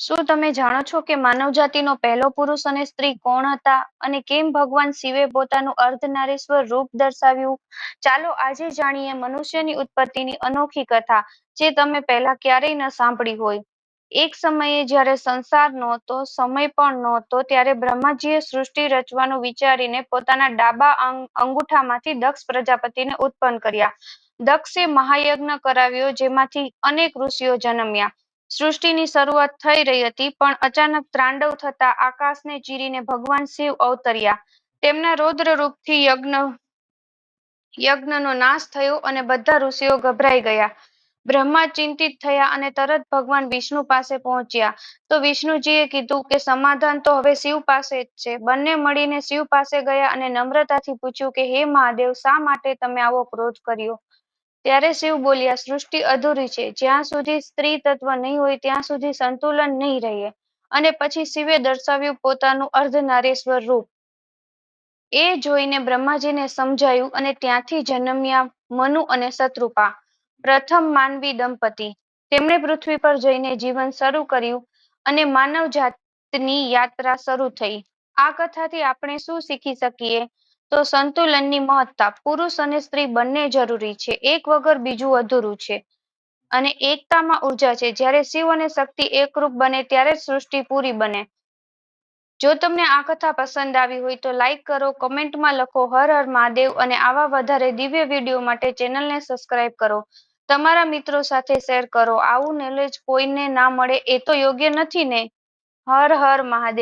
શું તમે જાણો છો કે માનવજાતિનો પહેલો પુરુષ અને સ્ત્રી કોણ હતા અને કેમ ભગવાન શિવે પોતાનું અર્ધનારીશ્વર રૂપ દર્શાવ્યું? ચાલો આજે જાણીએ મનુષ્યની ઉત્પત્તિની અનોખી કથા, જે તમે પહેલા ક્યારેય ન સાંભળી હોય. એક સમયે જ્યારે સંસાર નહોતો, સમય પણ નહોતો, ત્યારે બ્રહ્માજીએ સૃષ્ટિ રચવાનું વિચારીને પોતાના ડાબા અંગૂઠામાંથી દક્ષ પ્રજાપતિને ઉત્પન્ન કર્યા. દક્ષે મહાયજ્ઞ કરાવ્યો, જેમાંથી અનેક ઋષિઓ જન્મ્યા. સૃષ્ટિની શરૂઆત થઈ રહી હતી, પણ અચાનક ત્રાંડવ થતા આકાશને ચીરીને ભગવાન શિવ અવતર્યા. તેમના રૌદ્ર રૂપથી યજ્ઞ, યજ્ઞનો નાશ થયો અને બધા ઋષિઓ ગભરાઈ ગયા. બ્રહ્મા ચિંતિત થયા અને તરત ભગવાન વિષ્ણુ પાસે પહોંચ્યા. તો વિષ્ણુજીએ કીધું કે સમાધાન તો હવે શિવ પાસે જ છે. બંને મળીને શિવ પાસે ગયા અને નમ્રતાથી પૂછ્યું કે, હે મહાદેવ, શા માટે તમે આવો ક્રોધ કર્યો? ત્યારે શિવ બોલ્યા, સૃષ્ટિ અધૂરી છે. જ્યાં સુધી સ્ત્રી તત્વ નહીં હોય, ત્યાં સુધી સંતુલન નહીં રહે. અને પછી શિવે દર્શાવ્યું પોતાનું અર્ધનારીશ્વર રૂપ. એ જોઈને બ્રહ્માજીને સમજાયું અને ત્યાંથી જન્મ્યા મનુ અને શત્રુપા. પ્રથમ માનવી દંપતી. તેમણે પૃથ્વી પર જઈને જીવન શરૂ કર્યું અને માનવ જાતની યાત્રા શરૂ થઈ. આ કથાથી આપણે શું શીખી શકીએ? તો સંતુલનની મહત્તા, પુરુષ અને સ્ત્રી બંને જરૂરી છે. એક વગર બીજું અધૂરું છે. અને એકતામાં ઊર્જા છે. જ્યારે શિવ અને શક્તિ એકરૂપ બને, ત્યારે સૃષ્ટિ પૂરી બને. જો તમને આ કથા પસંદ આવી હોય, તો લાઈક કરો, કમેન્ટમાં લખો, હર હર મહાદેવ અને આવા વધારે દિવ્ય વીડિયો માટે ચેનલને સબસ્ક્રાઇબ કરો. તમારા મિત્રો સાથે શેર કરો. આવું નોલેજ કોઈને ના મળે, એ તો યોગ્ય નથી ને? હર હર મહાદેવ.